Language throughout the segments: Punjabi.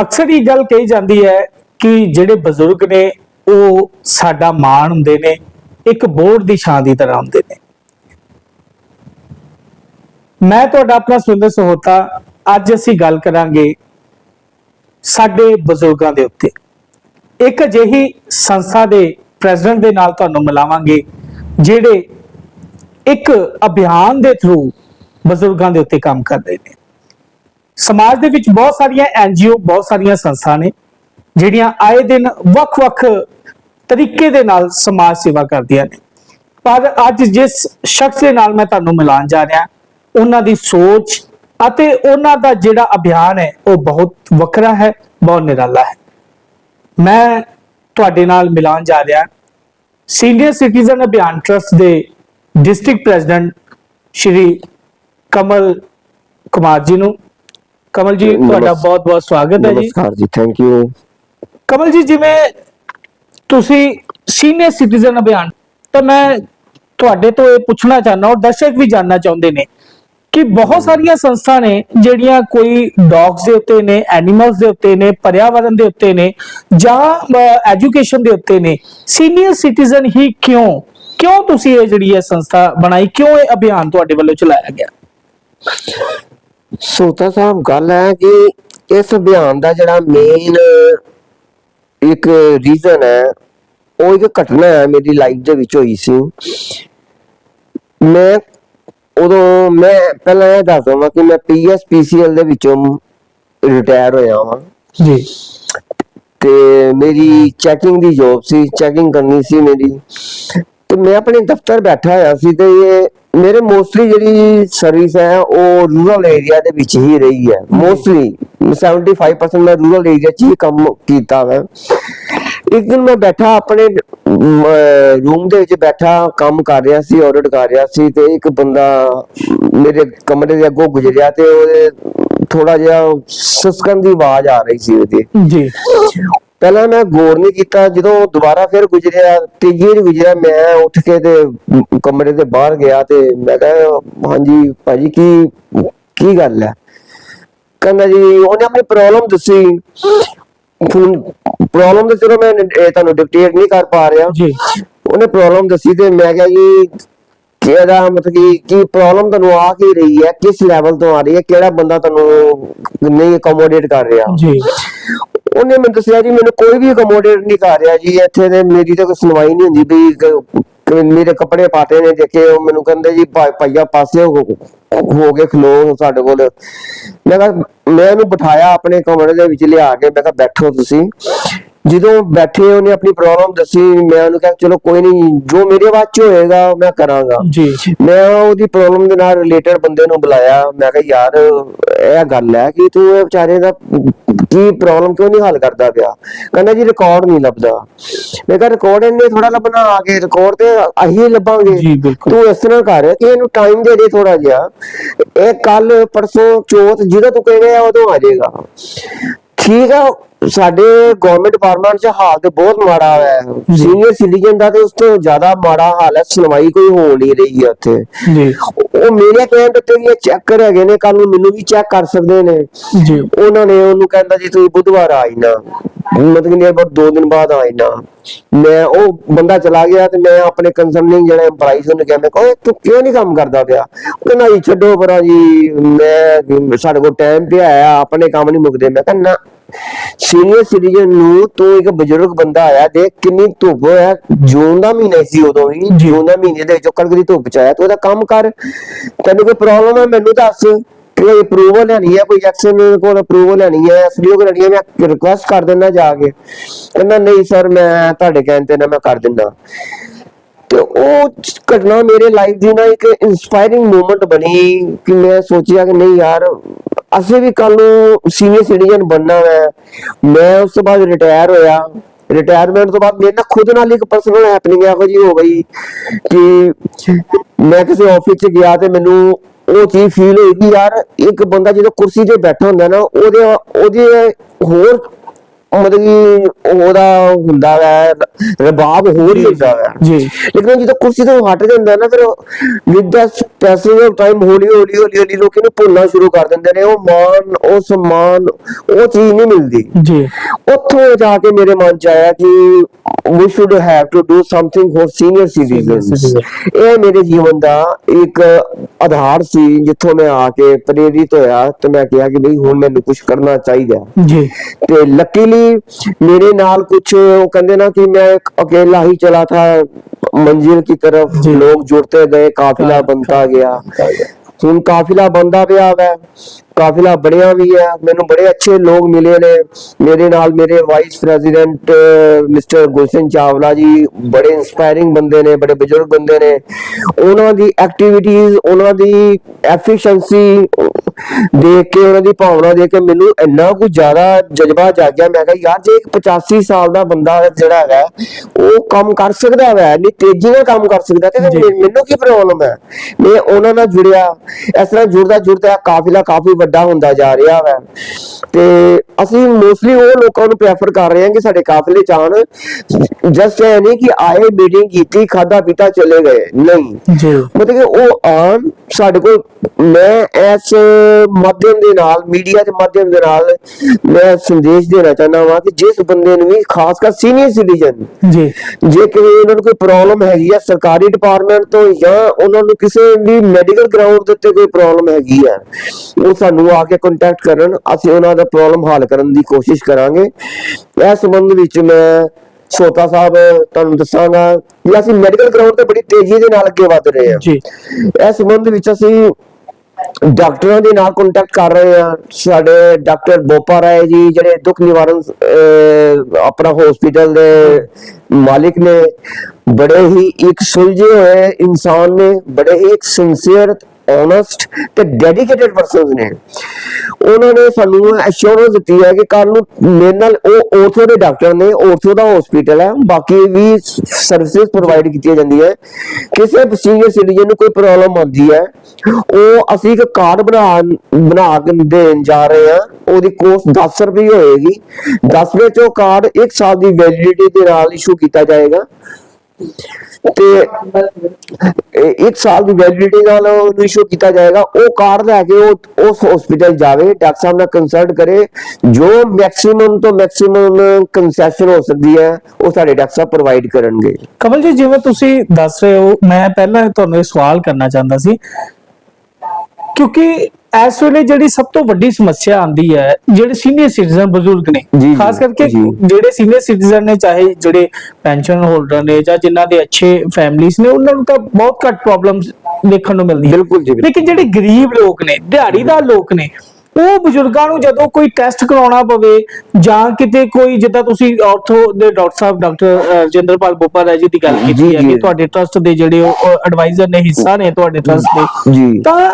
ਅਕਸਰ ਇਹ ਗੱਲ ਕਹੀ ਜਾਂਦੀ ਹੈ ਕਿ ਜਿਹੜੇ ਬਜ਼ੁਰਗ ਨੇ, ਉਹ ਸਾਡਾ ਮਾਣ ਹੁੰਦੇ ਨੇ, ਇੱਕ ਬੋਰਡ ਦੀ ਛਾਂ ਦੀ ਤਰ੍ਹਾਂ ਹੁੰਦੇ ਨੇ। ਮੈਂ ਤੁਹਾਡਾ ਆਪਣਾ ਸੁੰਦਰ ਸਹੋਤਾ, ਅੱਜ ਅਸੀਂ ਗੱਲ ਕਰਾਂਗੇ ਸਾਡੇ ਬਜ਼ੁਰਗਾਂ ਦੇ ਉੱਤੇ। ਇੱਕ ਅਜਿਹੀ ਸੰਸਥਾ ਦੇ ਪ੍ਰੈਜ਼ੀਡੈਂਟ ਦੇ ਨਾਲ ਤੁਹਾਨੂੰ ਮਿਲਾਵਾਂਗੇ, ਜਿਹੜੇ ਇੱਕ ਅਭਿਆਨ ਦੇ ਥਰੂ ਬਜ਼ੁਰਗਾਂ ਦੇ ਉੱਤੇ ਕੰਮ ਕਰ ਰਹੇ ਨੇ। ਸਮਾਜ ਦੇ ਵਿੱਚ ਬਹੁਤ ਸਾਰੀਆਂ ਐਨਜੀਓ ਬਹੁਤ ਸਾਰੀਆਂ ਸੰਸਥਾ ਨੇ, ਜਿਹੜੀਆਂ ਆਏ ਦਿਨ ਵੱਖ-ਵੱਖ ਤਰੀਕੇ ਦੇ ਨਾਲ ਸਮਾਜ ਸੇਵਾ ਕਰਦੀਆਂ ਨੇ। ਪਰ ਅੱਜ ਜਿਸ ਸ਼ਖਸ ਦੇ ਨਾਲ ਮੈਂ ਤੁਹਾਨੂੰ ਮਿਲਾਨ ਜਾ ਰਿਹਾ, ਉਹਨਾਂ ਦੀ ਸੋਚ ਅਤੇ ਉਹਨਾਂ ਦਾ ਜਿਹੜਾ ਅਭਿਆਨ ਹੈ, ਉਹ ਬਹੁਤ ਵੱਖਰਾ ਹੈ, ਬਹੁਤ ਨਿਰਾਲਾ ਹੈ। ਮੈਂ ਤੁਹਾਡੇ ਨਾਲ ਮਿਲਾਨ ਜਾ ਰਿਹਾ, ਸੀਨੀਅਰ ਸਿਟੀਜ਼ਨ ਅਭਿਆਨ ਟਰਸਟ ਦੇ ਡਿਸਟ੍ਰਿਕਟ ਪ੍ਰੈਜ਼ੀਡੈਂਟ ਸ਼੍ਰੀ ਕਮਲ ਕੁਮਾਰ ਜੀ ਨੂੰ ਕਮਲ ਜੀ ਤੁਹਾਡਾ ਨਮਸ- ਬਹੁਤ ਬਹੁਤ ਸਵਾਗਤ ਹੈ ਜੀ। ਨਮਸਕਾਰ ਜੀ ਥੈਂਕ ਯੂ ਕਮਲ ਜੀ ਜਿਵੇਂ ਤੁਸੀਂ ਸੀਨੀਅਰ ਸਿਟੀਜ਼ਨ ਅਭਿਆਨ ਤਾਂ ਮੈਂ ਤੁਹਾਡੇ ਤੋਂ ਇਹ ਪੁੱਛਣਾ ਚਾਹੁੰਦਾ ਔਰ ਦਰਸ਼ਕ ਵੀ ਜਾਨਣਾ ਚਾਹੁੰਦੇ ਨੇ ਕਿ ਬਹੁਤ ਸਾਰੀਆਂ ਸੰਸਥਾ ਨੇ ਜਿਹੜੀਆਂ ਕੋਈ ਡੌਗਸ ਦੇ ਉੱਤੇ ਨੇ ਐਨੀਮਲਸ ਦੇ ਉੱਤੇ ਨੇ ਪਰਿਆਵਰਣ ਦੇ ਉੱਤੇ ਨੇ ਜਾਂ ਐਜੂਕੇਸ਼ਨ ਦੇ ਉੱਤੇ ਨੇ ਸੀਨੀਅਰ ਸਿਟੀਜ਼ਨ ਹੀ ਕਿਉਂ ਕਿਉਂ ਤੁਸੀਂ ਇਹ ਜਿਹੜੀ ਹੈ ਸੰਸਥਾ ਬਣਾਈ ਕਿਉਂ ਇਹ ਅਭਿਆਨ ਤੁਹਾਡੇ ਵੱਲੋਂ ਚਲਾਇਆ ਗਿਆ? ਸੋਤਾ ਸਾਹਿਬ ਗੱਲ ਹੈ ਕਿ ਇਸ ਅਭਿਆਨ ਦਾ ਜਿਹੜਾ ਮੇਨ ਇੱਕ ਰੀਜ਼ਨ ਹੈ ਉਹ ਇੱਕ ਘਟਨਾ ਹੈ ਮੇਰੀ ਲਾਈਫ ਦੇ ਵਿੱਚ ਹੋਈ ਸੀ। ਮੈਂ ਉਦੋਂ ਮੈਂ ਪਹਿਲਾਂ ਇਹ ਦੱਸ ਦਵਾਂ ਕਿ ਮੈਂ ਪੀਐਸਪੀਸੀਐਲ ਦੇ ਵਿੱਚੋਂ ਰਿਟਾਇਰ ਹੋਇਆ ਹਾਂ ਜੀ। ਤੇ ਮੇਰੀ ਚੈਕਿੰਗ ਦੀ ਜੌਬ ਸੀ ਚੈਕਿੰਗ ਕਰਨੀ ਸੀ ਮੇਰੀ। ਤੇ ਮੈਂ ਆਪਣੇ ਦਫ਼ਤਰ ਬੈਠਾ ਹੋਇਆ ਸੀ ਤੇ ਇਹ ਮੇਰੇ ਮੋਸਟਲੀ ਜਿਹੜੀ ਸਰਵਿਸ ਹੈ ਉਹ ਰੂਰਲ ਏਰੀਆ ਦੇ ਵਿੱਚ ਹੀ ਰਹੀ ਹੈ। ਮੋਸਟਲੀ 75% ਮੈਂ ਰੂਰਲ ਏਰੀਆ 'ਚ ਹੀ ਕੰਮ ਕੀਤਾ ਹੈ ਇੱਕ ਦਿਨ ਮੈਂ ਬੈਠਾ ਆਪਣੇ ਰੂਮ ਦੇ ਵਿੱਚ ਬੈਠਾ ਕੰਮ ਕਰ ਰਿਹਾ ਸੀ ਆਡਿਟ ਕਰ ਰਿਹਾ ਸੀ ਤੇ ਇੱਕ ਬੰਦਾ ਮੇਰੇ ਕਮਰੇ ਦੇ ਅੱਗੋਂ ਗੁਜ਼ਰਿਆ ਤੇ ਉਹਦੇ ਥੋੜਾ ਜਿਹਾ ਸੁਸਕਣ ਦੀ ਆਵਾਜ਼ ਆ ਰਹੀ ਸੀ ਉਹਦੀ। ਜੀ। ਪਹਿਲਾਂ ਮੈਂ ਗੌਰ ਨਹੀਂ ਕੀਤਾ ਜਦੋਂ ਦੁਬਾਰਾ ਫਿਰ ਗੁਜ਼ਰਿਆ ਤੀਜੀ ਵਾਰ ਗੁਜ਼ਰਿਆ ਮੈਂ ਉੱਠ ਕੇ ਤੇ ਕਮਰੇ ਦੇ ਬਾਹਰ ਗਿਆ ਤੇ ਮੈਂ ਕਿਹਾ ਹਾਂਜੀ ਭਾਜੀ ਕੀ ਕੀ ਗੱਲ ਹੈ? ਕਹਿੰਦਾ ਜੀ ਉਹਨੇ ਆਪਣੀ ਪ੍ਰੋਬਲਮ ਦੱਸੀ। ਪ੍ਰੋਬਲਮ ਤਾਂ ਚਲੋ ਮੈਂ ਤੁਹਾਨੂੰ ਡਿਕਟੇਟ ਨਹੀਂ ਕਰ ਪਾ ਰਿਹਾ। ਜੀ। ਉਹਨੇ ਪ੍ਰੋਬਲਮ ਦੱਸੀ ਤੇ ਮੈਂ ਕਿਹਾ ਜੀ ਕਿ ਇਹਦਾ ਮਤਲਬ ਕਿ ਕੀ ਪ੍ਰੋਬਲਮ ਤੁਹਾਨੂੰ ਆ ਕੀ ਰਹੀ ਹੈ? ਕਿਸ ਲੈਵਲ ਤੋਂ ਆ ਰਹੀ ਹੈ? ਕਿਹੜਾ ਬੰਦਾ ਤੁਹਾਨੂੰ ਨਹੀਂ ਅਕੋਮੋਡੇਟ ਕਰ ਰਿਹਾ? ਜੀ। ਉਹਨੇ ਮੈਨੂੰ ਦੱਸਿਆ ਜੀ, ਮੈਨੂੰ ਕੋਈ ਵੀ ਅਕੋਮੋਡੇਟ ਨਹੀਂ ਕਰ ਰਿਹਾ ਜੀ, ਇੱਥੇ ਤੇ ਮੇਰੀ ਤਾਂ ਕੋਈ ਸੁਣਵਾਈ ਨਹੀਂ ਹੁੰਦੀ ਵੀ ਕ- ਕ- ਮੇਰੇ ਕੱਪੜੇ ਪਾਟੇ ਨੇ ਦੇਖੇ ਉਹ ਮੈਨੂੰ ਕਹਿੰਦੇ ਜੀ, ਭਾ- ਭਾਈਆ ਪਾਸੇ ਹੋ ਹੋ ਕੇ ਖਲੋ ਸਾਡੇ ਕੋਲ। ਮੈਂ ਕਿਹਾ, ਮੈਂ ਉਹਨੂੰ ਬਿਠਾਇਆ ਆਪਣੇ ਕਮਰੇ ਦੇ ਵਿੱਚ, ਲਿਆ ਕੇ, ਮੈਂ ਕਿਹਾ ਬੈਠੋ ਤੁਸੀਂ। ਜਦੋਂ ਬੈਠੇ ਉਹਨੇ ਆਪਣੀ ਪ੍ਰੋਬਲਮ ਦੱਸੀ ਮੈਂ ਉਹਨੂੰ ਕਿਹਾ ਚਲੋ ਕੋਈ ਨਹੀਂ ਜੋ ਮੇਰੇ ਬਾਅਦ ਚ ਹੋਏਗਾ ਮੈਂ ਕਰਾਂਗਾ। ਜੀ ਮੈਂ ਉਹਦੀ ਪ੍ਰੋਬਲਮ ਦੇ ਨਾਲ ਰਿਲੇਟਡ ਬੰਦੇ ਨੂੰ ਬੁਲਾਇਆ। ਮੈਂ ਕਿਹਾ ਯਾਰ ਇਹ ਗੱਲ ਹੈ ਕਿ ਤੂੰ ਇਹ ਵਿਚਾਰੇ ਦਾ ਕੀ ਪ੍ਰੋਬਲਮ ਕਿਉਂ ਨਹੀਂ ਹੱਲ ਕਰਦਾ ਪਿਆ? ਕਹਿੰਦਾ ਜੀ ਰਿਕਾਰਡ ਨਹੀਂ ਲੱਭਦਾ। ਮੈਂ ਕਿਹਾ ਰਿਕਾਰਡ ਇਹਨੇ ਥੋੜਾ ਲੱਭਣਾ ਆ ਕੇ ਰਿਕਾਰਡ ਤੇ ਅਸੀਂ ਲੱਭਾਂਗੇ। ਜੀ, ਬਿਲਕੁਲ। ਤੂੰ ਇਸ ਤਰ੍ਹਾਂ ਕਰ ਕਿ ਇਹਨੂੰ ਟਾਈਮ ਦੇ ਦੇ ਥੋੜਾ ਜਿਹਾ। ਇਹ ਕੱਲ ਪਰਸੋਂ ਚੌਥ ਜਦੋਂ ਤੂੰ ਕਹੇਗਾ ਉਦੋਂ ਆ ਜਾਏਗਾ। ਠੀਕ ਆ ਸਾਡੇ ਗਵਰਨਮੈਂਟ ਡਿਪਾਰਟਮੈਂਟ ਚ ਹਾਲਤ ਬਹੁਤ ਮਾੜਾ ਹੈ। ਸੀਨੀਅਰ ਸਿਟੀਜ਼ਨ ਦਾ ਤੇ ਉਸ ਤੋਂ ਜ਼ਿਆਦਾ ਮਾੜਾ ਹਾਲ ਹੈ ਸੁਣਵਾਈ ਕੋਈ ਹੋ ਨਹੀਂ ਰਹੀ ਹੈ ਉੱਥੇ। ਜੀ। ਉਹ ਮੇਰੇ ਕਹਿਣ ਤੇ ਇਹ ਚੈੱਕਰ ਹੈਗੇ ਨੇ ਕੱਲ ਨੂੰ ਮੈਨੂੰ ਵੀ ਚੈੱਕ ਕਰ ਸਕਦੇ ਨੇ। ਜੀ। ਉਹਨਾਂ ਨੇ ਉਹਨੂੰ ਕਹਿੰਦਾ ਜੀ ਤੁਸੀਂ ਬੁੱਧਵਾਰ ਆਈ ਨਾ ਮਤਲਬ ਕਿ ਅਬਾਊਟ 2 ਦਿਨ ਬਾਅਦ ਆਈ ਨਾ ਮੈਂ ਉਹ ਬੰਦਾ ਚਲਾ ਗਿਆ ਤੇ ਮੈਂ ਆਪਣੇ ਕੰਸਰਨਿੰਗ ਜਿਹੜਾ EMPLOYEES ਨੂੰ ਕਿਹਾ ਮੈਂ ਕਹੋ ਤੂੰ ਕਿਉਂ ਨਹੀਂ ਕੰਮ ਕਰਦਾ ਪਿਆ? ਕਹਿੰਦਾ ਜੀ ਛੱਡੋ ਪਰਾਂ ਜੀ ਮੈਂ ਸਾਡੇ ਕੋਲ ਟਾਈਮ ਪਿਆ ਆ ਆਪਣੇ ਕੰਮ ਨਹੀਂ ਮੁੱਕਦੇ। ਮੈਂ ਕਹਿੰਦਾ ਸੀਨੀਅਰ ਸਿਟੀਜ਼ਨ ਨੂੰ ਤੂੰ ਇੱਕ ਬਜ਼ੁਰਗ ਬੰਦਾ ਆਇਆ ਦੇਖ ਕਿੰਨੀ ਧੁੱਪ ਹੈ ਜੂਨ ਦਾ ਮਹੀਨਾ ਸੀ ਉਦੋਂ ਵੀ ਜੂਨ ਦਾ ਮਹੀਨੇ ਦੇ ਵਿੱਚੋਂ ਕਣਕ ਦੀ ਧੁੱਪ ਚ ਆਇਆ। ਤੂੰ ਉਹਦਾ ਕੰਮ ਕਰ। ਤੈਨੂੰ ਕੋਈ ਪ੍ਰੋਬਲਮ ਹੈ? ਮੈਨੂੰ ਦੱਸ। ਕੋਈ ਅਪਰੂਵਲ ਲੈਣੀ ਹੈ? ਕੋਈ ਐਕਸ਼ਨ ਕੋਲ ਅਪਰੂਵਲ ਲੈਣੀ ਹੈ? ਐਸਡੀਓ ਕੋਲ ਲੈਣੀ ਹੈ? ਮੈਂ ਰਿਕੁਐਸਟ ਕਰ ਦਿੰਦਾ ਜਾ ਕੇ। ਕਹਿੰਦਾ ਨਹੀਂ ਸਰ ਮੈਂ ਤੁਹਾਡੇ ਕਹਿਣ ਤੇ ਨਾ ਮੈਂ ਕਰ ਦਿੰਦਾ। ਤੇ ਉਹ ਘਟਨਾ ਮੇਰੇ ਲਾਈਫ ਦੀ ਨਾ ਇੱਕ ਇਨਸਪਾਇਰਿੰਗ ਮੂਮੈਂਟ ਬਣੀ ਕਿ ਮੈਂ ਸੋਚਿਆ ਕਿ ਨਹੀਂ ਯਾਰ ਅਸੀਂ ਵੀ ਕੱਲ ਨੂੰ ਸੀਨੀਅਰ ਸਿਟੀਜ਼ਨ ਬਣਨਾ ਹੈ ਮੈਂ ਉਸ ਤੋਂ ਬਾਅਦ ਰਿਟਾਇਰ ਹੋਇਆ। ਰਿਟਾਇਰਮੈਂਟ ਤੋਂ ਬਾਅਦ ਮੇਰੇ ਨਾਲ ਖੁਦ ਨਾਲ ਇੱਕ ਪਰਸਨਲ ਹੈਪਨਿੰਗ ਇਹੋ ਜਿਹੀ ਹੋ ਗਈ ਕਿ ਮੈਂ ਕਿਸੇ ਆਫਿਸ 'ਚ ਗਿਆ ਤੇ ਮੈਨੂੰ ਉਹ ਚੀਜ਼ ਫੀਲ ਹੋਈ ਕਿ ਯਾਰ ਇੱਕ ਬੰਦਾ ਜਦੋਂ ਕੁਰਸੀ ਤੇ ਬੈਠਾ ਹੁੰਦਾ ਨਾ, ਉਹਦੇ ਉਹਦੇ ਹੋਰ ਮਤਲਬ ਕਿ ਉਹਦਾ ਹੁੰਦਾ ਹੈ ਰਬਾਬ ਹੋਰ ਹੀ ਹੁੰਦਾ ਹੈ ਜੀ। ਲੇਕਿਨ ਜਦੋਂ ਕੁਰਸੀ ਤੋਂ ਹਟ ਜਾਂਦਾ ਨਾ ਫਿਰ with the passage of time ਹੌਲੀ ਹੌਲੀ ਹੌਲੀ ਹੌਲੀ ਲੋਕੀ ਨੂੰ ਭੁੱਲਣਾ ਸ਼ੁਰੂ ਕਰ ਦਿੰਦੇ ਨੇ। ਉਹ ਮਾਨ ਉਹ ਸਨਮਾਨ ਉਹ ਚੀਜ਼ ਨਹੀਂ ਮਿਲਦੀ। ਜੀ। ਉੱਥੋਂ ਜਾ ਕੇ ਮੇਰੇ ਮਨ ਚ ਆਇਆ ਕਿ we should have to do something for senior citizens citizen. ਇਹ ਮੇਰੇ ਜੀਵਨ ਦਾ ਇੱਕ ਆਧਾਰ ਸੀ ਜਿੱਥੋਂ ਮੈਂ ਆ ਕੇ ਪ੍ਰੇਰਿਤ ਹੋਇਆ ਤੇ ਮੈਂ ਕਿਹਾ ਕਿ ਬਈ ਹੁਣ ਮੈਨੂੰ ਕੁਝ ਕਰਨਾ ਚਾਹੀਦਾ ਜੀ ਤੇ ਲੱਕੀਲੀ ਮੇਰੇ ਨਾਲ ਕੁਝ ਉਹ ਕਹਿੰਦੇ ਨਾ कि मैं एक अकेला ही चला था मंजिल की तरफ जी। लोग जुड़ते गए काफिला का- बनता गया ਹੁਣ ਕਾਫਿਲਾ ਬੰਦਾ ਪਿਆ ਹੈ ਕਾਫਿਲਾ ਬੜਿਆ ਵੀ ਹੈ ਮੈਨੂੰ ਬੜੇ ਅੱਛੇ ਲੋਕ ਮਿਲੇ ਨੇ। ਮੇਰੇ ਨਾਲ ਮੇਰੇ vice president mister Gulshan Chawla ji ਬੜੇ ਇਨਸਪਾਇਰਿੰਗ ਬੰਦੇ ਨੇ ਬੜੇ ਬਜ਼ੁਰਗ ਬੰਦੇ ਨੇ। ਉਹਨਾਂ ਦੀ ਐਕਟੀਵਿਟੀਜ਼ ਉਹਨਾਂ ਦੀ ਐਫੀਸ਼ੀਐਂਸੀ ਦੇਖ ਕੇ ਉਹਨਾਂ ਦੀ ਭਾਵਨਾ ਦੇਖ ਕੇ ਮੈਨੂੰ ਇੰਨਾ ਕੁ ਜ਼ਿਆਦਾ ਜਜ਼ਬਾ ਜਾਗਿਆ ਮੈਂ ਕਿਹਾ ਯਾਰ ਜੇ ਇੱਕ 85 ਸਾਲ ਦਾ ਬੰਦਾ ਜਿਹੜਾ ਹੈਗਾ ਉਹ ਕੰਮ ਕਰ ਸਕਦਾ ਹੈ ਇੰਨੀ ਤੇਜ਼ੀ ਨਾਲ ਕੰਮ ਕਰ ਸਕਦਾ ਤੇ ਮੈਨੂੰ ਕੀ ਪ੍ਰੋਬਲਮ ਹੈ? ਮੈਂ ਉਹਨਾਂ ਨਾਲ ਜੁੜਿਆ। ਇਸ ਤਰ੍ਹਾਂ ਜੁੜਦਾ ਜੁੜਦਾ ਕਾਫਿਲਾ ਕਾਫੀ ਵੱਡਾ ਹੁੰਦਾ ਜਾ ਰਿਹਾ ਹੈ ਤੇ ਅਸੀਂ ਮੋਸਟਲੀ ਉਹ ਲੋਕਾਂ ਨੂੰ ਪ੍ਰੈਫਰ ਕਰ ਰਹੇ ਹਾਂ ਕਿ ਸਾਡੇ ਕਾਫਿਲੇ ਚ ਆਉਣ ਜਸਟ ਇਹ ਨਹੀਂ ਕਿ ਆਏ ਮੀਟਿੰਗ ਕੀਤੀ ਖਾਦਾ ਪੀਤਾ ਚਲੇ ਗਏ। ਨਹੀਂ। ਜੀ। ਮਤਲਬ ਕਿ ਉਹ ਆਣ ਸਾਡੇ ਕੋਲ ਮੈਂ ਇਸ ਮਾਧਿਅਮ ਦੇ ਨਾਲ ਮੀਡੀਆ ਦੇ ਮਾਧਿਅਮ ਦੇ ਨਾਲ ਮੈਂ ਸੰਦੇਸ਼ ਦੇਣਾ ਚਾਹੁੰਦਾ ਹਾਂ ਕਿ ਜਿਸ ਬੰਦੇ ਨੂੰ ਵੀ ਖਾਸ ਕਰ ਸੀਨੀਅਰ ਸਿਟੀਜ਼ਨ ਜੀ। ਜੇ ਕਿ ਉਹਨਾਂ ਨੂੰ ਕੋਈ ਪ੍ਰੋਬਲਮ ਹੈਗੀ ਹੈ ਸਰਕਾਰੀ ਡਿਪਾਰਟਮੈਂਟ ਤੋਂ ਜਾਂ ਉਹਨਾਂ ਨੂੰ ਕਿਸੇ ਵੀ ਮੈਡੀਕਲ ਗਰਾਊਂਡ ਦੇ ਉੱਤੇ ਕੋਈ ਪ੍ਰੋਬਲਮ ਹੈਗੀ ਹੈ ਉਹ ਸਾਨੂੰ ਆ ਕੇ ਕੰਟੈਕਟ ਕਰਨ ਅਸੀਂ ਉਹਨਾਂ ਦਾ ਪ੍ਰੋਬਲਮ ਹੱਲ ਕਰਨ ਦੀ ਕੋਸ਼ਿਸ਼ ਕਰਾਂਗੇ। ਇਸ ਸੰਬੰਧ ਵਿੱਚ ਮੈਂ ਛੋਟਾ ਸਾਹਿਬ ਤੁਹਾਨੂੰ ਦੱਸਾਂਗਾ ਕਿ ਅਸੀਂ ਮੈਡੀਕਲ ਗਰਾਊਂਡ ਤੇ ਬੜੀ ਤੇਜ਼ੀ ਦੇ ਨਾਲ ਅੱਗੇ ਵਧ ਰਹੇ ਹਾਂ। ਜੀ। ਇਸ ਸੰਬੰਧ ਵਿੱਚ ਅਸੀਂ ਡਾਕਟਰਾਂ ਦੇ ਨਾਲ ਕੰਟੈਕਟ ਕਰ ਰਹੇ ਹਾਂ। ਸਾਡੇ ਡਾਕਟਰ ਬੋਪਾ ਰਾਏ ਜੀ ਜਿਹੜੇ ਦੁੱਖ ਨਿਵਾਰਨ ਆਪਣਾ ਹਸਪੀਟਲ ਦੇ ਮਾਲਿਕ ਨੇ ਬੜੇ ਹੀ ਇੱਕ ਸੁਲਝੇ ਹੋਏ ਇਨਸਾਨ ਨੇ ਬੜੇ ਹੀ ਇੱਕ ਸਿੰਸੀਅਰ ਓਨੈਸਟ ਤੇ ਡੈਡੀਕੇਟਿਡ ਪਰਸਨਸ ਨੇ। ਉਹਨਾਂ ਨੇ ਸਾਨੂੰ ਐਸ਼ੋਰੈਂਸ ਦਿੱਤੀ ਹੈ ਕਿ ਕੱਲ ਨੂੰ ਮੇਰੇ ਨਾਲ ਉਹ ਆਰਥੋ ਦੇ ਡਾਕਟਰ ਨੇ ਆਰਥੋ ਦਾ ਹਸਪੀਟਲ ਹੈ। ਬਾਕੀ ਵੀ ਸਰਵਿਸਿਜ਼ ਪ੍ਰੋਵਾਈਡ ਕੀਤੀਆਂ ਜਾਂਦੀਆਂ ਕਿਸੇ ਸੀਨੀਅਰ ਸਿਟੀਜ਼ਨ ਨੂੰ ਕੋਈ ਪ੍ਰੋਬਲਮ ਆਉਂਦੀ ਹੈ, ਉਹ ਅਸੀਂ ਇੱਕ ਕਾਰਡ ਬਣਾ ਬਣਾ ਕੇ ਦੇਣ ਜਾ ਰਹੇ ਹਾਂ। ਉਹਦੀ ਕੋਸਟ 10 ਰੁਪਏ ਹੋਏਗੀ। 10 ਰੁਪਏ ਚੋਂ ਕਾਰਡ 1 ਸਾਲ ਦੀ ਵੈਲਿਡਿਟੀ ਦੇ ਨਾਲ ਇਸ਼ੂ ਕੀਤਾ ਜਾਏਗਾ। ਤੇ ਇੱਕ ਸਾਲ ਦੀ ਵੈਲਿਡਿਟੀ ਨਾਲ ਉਹਨੂੰ ਇਸ਼ੂ ਕੀਤਾ ਜਾਏਗਾ। ਉਹ ਕਾਰਡ ਲੈ ਕੇ ਉਹ, ਉਸ ਹਸਪੀਟਲ ਜਾਵੇ, ਡਾਕਟਰ ਸਾਹਿਬ ਨਾਲ ਕੰਸਲਟ ਕਰੇ। ਜੋ ਮੈਕਸਿਮਮ ਤੋਂ ਮੈਕਸਿਮਮ ਕੰਸੈਸ਼ਨ ਹੋ ਸਕਦੀ ਹੈ, ਉਹ ਸਾਡੇ ਡਾਕਟਰ ਸਾਹਿਬ ਪ੍ਰੋਵਾਈਡ ਕਰਨਗੇ। ਕਮਲ ਜੀ, ਜਿਵੇਂ ਤੁਸੀਂ ਦੱਸ ਰਹੇ ਹੋ, ਮੈਂ ਪਹਿਲਾਂ ਤੁਹਾਨੂੰ ਇਹ ਸਵਾਲ ਕਰਨਾ ਚਾਹੁੰਦਾ ਸੀ। ਕਿਉਂਕਿ ਇਸ ਵੇਲੇ ਜਿਹੜੀ ਸਭ ਤੋਂ ਵੱਡੀ ਸਮੱਸਿਆ ਆਂਦੀ ਹੈ ਜਿਹੜੇ ਸੀਨੀਅਰ ਸਿਟੀਜ਼ਨ ਬਜ਼ੁਰਗ ਨੇ ਖਾਸ ਕਰਕੇ। ਜਿਹੜੇ ਸੀਨੀਅਰ ਸਿਟੀਜ਼ਨ ਨੇ ਚਾਹੇ ਜਿਹੜੇ ਪੈਨਸ਼ਨ ਹੋਲਡਰ ਨੇ ਜਾਂ ਜਿਨ੍ਹਾਂ ਦੇ ਅੱਛੇ ਫੈਮਲੀਆਂ ਨੇ ਉਹਨਾਂ ਨੂੰ ਤਾਂ ਬਹੁਤ ਘੱਟ ਪ੍ਰੋਬਲਮਸ ਦੇਖਣ ਨੂੰ ਮਿਲਦੀਆਂ ਬਿਲਕੁਲ ਜੀ। ਲੇਕਿਨ ਜਿਹੜੇ ਗਰੀਬ ਲੋਕ ਨੇ ਦਿਹਾੜੀਦਾਰ ਲੋਕ ਨੇ ਉਹ ਬਜ਼ੁਰਗਾਂ ਨੂੰ ਜਦੋਂ ਕੋਈ ਟੈਸਟ ਕਰਾਉਣਾ ਪਵੇ ਜਾਂ ਕਿਤੇ ਕੋਈ ਜਿੱਦਾਂ ਤੁਸੀਂ ਆਰਥੋ ਦੇ ਡਾਕਟਰ ਸਾਹਿਬ ਡਾਕਟਰ ਰਜਿੰਦਰਪਾਲ ਬੋਪਾ ਰਾਏ ਜੀ ਦੀ ਗੱਲ ਕੀਤੀ ਹੈ ਕਿ। ਤੁਹਾਡੇ ਟਰਸਟ ਦੇ ਜਿਹੜੇ ਐਡਵਾਈਜ਼ਰ ਨੇ ਹਿੱਸਾ ਨੇ ਤੁਹਾਡੇ ਟਰਸਟ ਦੇ ਤਾਂ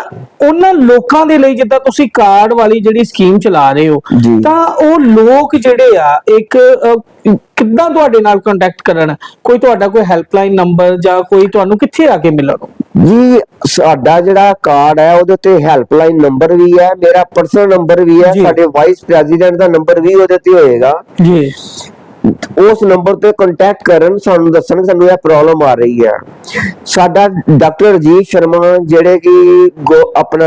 ਉਹਨਾਂ ਲੋਕਾਂ ਦੇ ਲਈ ਜਿੱਦਾਂ ਤੁਸੀਂ ਕਾਰਡ ਵਾਲੀ ਜਿਹੜੀ ਸਕੀਮ ਚਲਾ ਰਹੇ ਹੋ। ਤਾਂ ਉਹ ਲੋਕ ਜਿਹੜੇ ਆ ਇੱਕ ਕਿੱਦਾਂ ਤੁਹਾਡੇ ਨਾਲ ਕੰਟੈਕਟ ਕਰਨ ਕੋਈ ਤੁਹਾਡਾ ਕੋਈ ਹੈਲਪਲਾਈਨ ਨੰਬਰ ਜਾਂ ਕੋਈ ਤੁਹਾਨੂੰ ਕਿੱਥੇ ਆ ਕੇ ਮਿਲਣ ਜੀ ਸਾਡਾ ਜਿਹੜਾ ਕਾਰਡ ਹੈ ਉਹਦੇ ਉੱਤੇ ਹੈਲਪਲਾਈਨ ਨੰਬਰ ਵੀ ਹੈ ਮੇਰਾ ਪਰਸਨਲ ਨੰਬਰ ਵੀ ਹੈ। ਸਾਡੇ ਵਾਈਸ ਪ੍ਰੈਜ਼ੀਡੈਂਟ ਦਾ ਨੰਬਰ ਵੀ ਉਹਦੇ ਤੇ ਹੋਏਗਾ। ਜੀ। ਉਸ ਨੰਬਰ ਤੇ ਕੰਟੈਕਟ ਕਰਨ ਸਾਨੂੰ ਦੱਸਣ ਕਿ ਸਾਨੂੰ ਇਹ ਪ੍ਰੋਬਲਮ ਆ ਰਹੀ ਹੈ। ਸਾਡਾ ਡਾਕਟਰ ਰਜੀਤ ਸ਼ਰਮਾ ਜਿਹੜੇ ਕਿ ਆਪਣਾ